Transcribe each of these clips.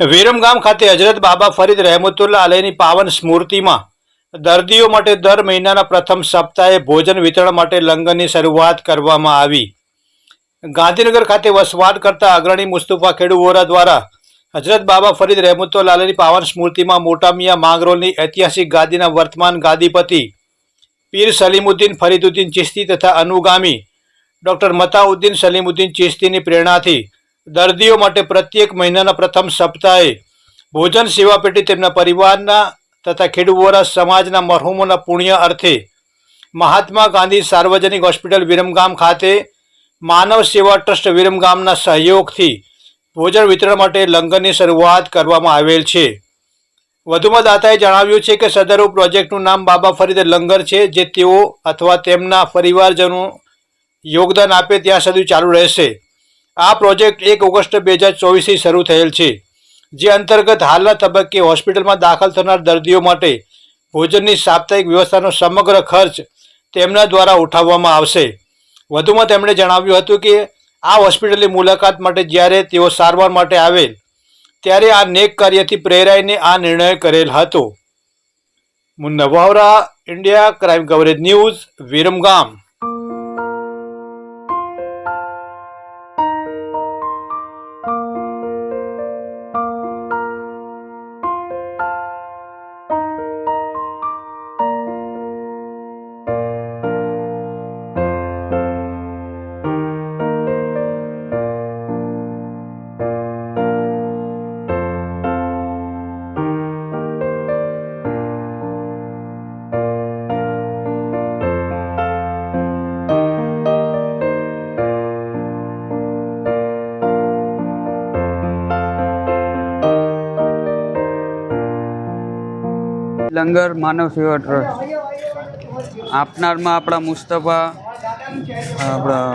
વિરમગામ ખાતે હજરત બાબા ફરીદ રહેમતુલ્લા અલયની પાવન સ્મૃતિમાં દર્દીઓ માટે દર મહિનાના પ્રથમ સપ્તાહે ભોજન વિતરણ માટે લંગરની શરૂઆત કરવામાં આવી. ગાંધીનગર ખાતે વસવાટ કરતા અગ્રણી મુસ્તુફા ખેડુ વોરા દ્વારા હજરત બાબા ફરીદ રહેમતુલ્લા અલહીની પાવન સ્મૃતિમાં મોટામિયા માંગરોલની ઐતિહાસિક ગાદીના વર્તમાન ગાદીપતિ પીર સલીમુદ્દીન ફરીદુદ્દીન ચિશ્તી તથા અનુગામી ડૉક્ટર મતાઉદ્દીન સલીમુદ્દીન ચિશ્તીની પ્રેરણાથી દર્દીઓ માટે પ્રત્યેક મહિનાના પ્રથમ સપ્તાહે ભોજન સેવા પેટી તેમના પરિવારના તથા ખેડૂતોના સમાજના મરહુમોના પુણ્ય અર્થે મહાત્મા ગાંધી સાર્વજનિક હોસ્પિટલ વિરમગામ ખાતે માનવ સેવા ટ્રસ્ટ વિરમગામના સહયોગથી ભોજન વિતરણ માટે લંગરની શરૂઆત કરવામાં આવેલ છે. વધુમાં દાતાએ જણાવ્યું છે કે સદરુ પ્રોજેક્ટનું નામ બાબા ફરીદ લંગર છે, જે તેઓ અથવા તેમના પરિવારજનો યોગદાન આપે ત્યાં સુધી ચાલુ રહેશે. આ પ્રોજેક્ટ એક ઓગસ્ટ બે હજાર ચોવીસથી શરૂ થયેલ છે, જે અંતર્ગત હાલના તબક્કે હોસ્પિટલમાં દાખલ થનાર દર્દીઓ માટે ભોજનની સાપ્તાહિક વ્યવસ્થાનો સમગ્ર ખર્ચ તેમના દ્વારા ઉઠાવવામાં આવશે. વધુમાં તેમણે જણાવ્યું હતું કે આ હોસ્પિટલની મુલાકાત માટે જ્યારે તેઓ સારવાર માટે આવેલ, ત્યારે આ નેક કાર્યથી પ્રેરાઈને આ નિર્ણય કરેલ હતો. Munna India crime coverage news, Viramgam. Langar Manav Seva trust. આપનારમાં આપણા મુસ્તફા આપણા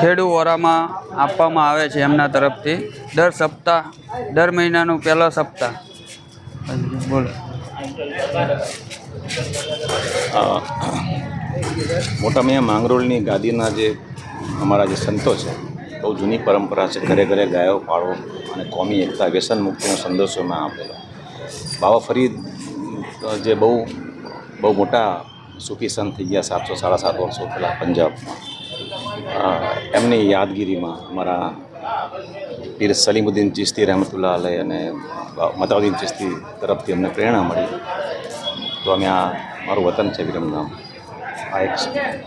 ખેડૂ ઓરામાં આપવામાં આવે છે એમના તરફથી. દર સપ્તાહ દર મહિનાનું પહેલો સપ્તાહ. બોલો. મોટા મિયા માંગરોળની ગાદીના જે અમારા જે સંતો છે બહુ જૂની પરંપરા છે ઘરે ઘરે ગાયો પાળો અને કોમી એકતા વ્યસન મુક્તિનો સંદેશો એમાં આપેલો. બાબા ફરીદ જે બહુ બહુ મોટા સૂફી સંત થઈ ગયા, સાતસો, સાડા સાત વર્ષો પહેલાં પંજાબમાં. એમની યાદગીરીમાં અમારા પીર સલીમુદ્દીન ચિશ્તી રહેમતુલ્લા અલય અને મતાઉદ્દીન ચિશ્તી તરફથી અમને પ્રેરણા મળી. તો અમે આ, મારું વતન છે વિરમગામ આ એક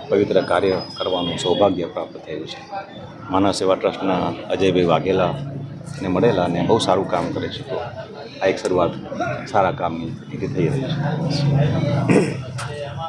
પવિત્ર કાર્ય કરવાનું સૌભાગ્ય પ્રાપ્ત થયું છે. માનવ સેવા ટ્રસ્ટના અજયભાઈ વાઘેલા ને મળેલા અને બહુ સારું કામ કરે છે. તો આ એક શરૂઆત સારા કામની થઈ રહી છે.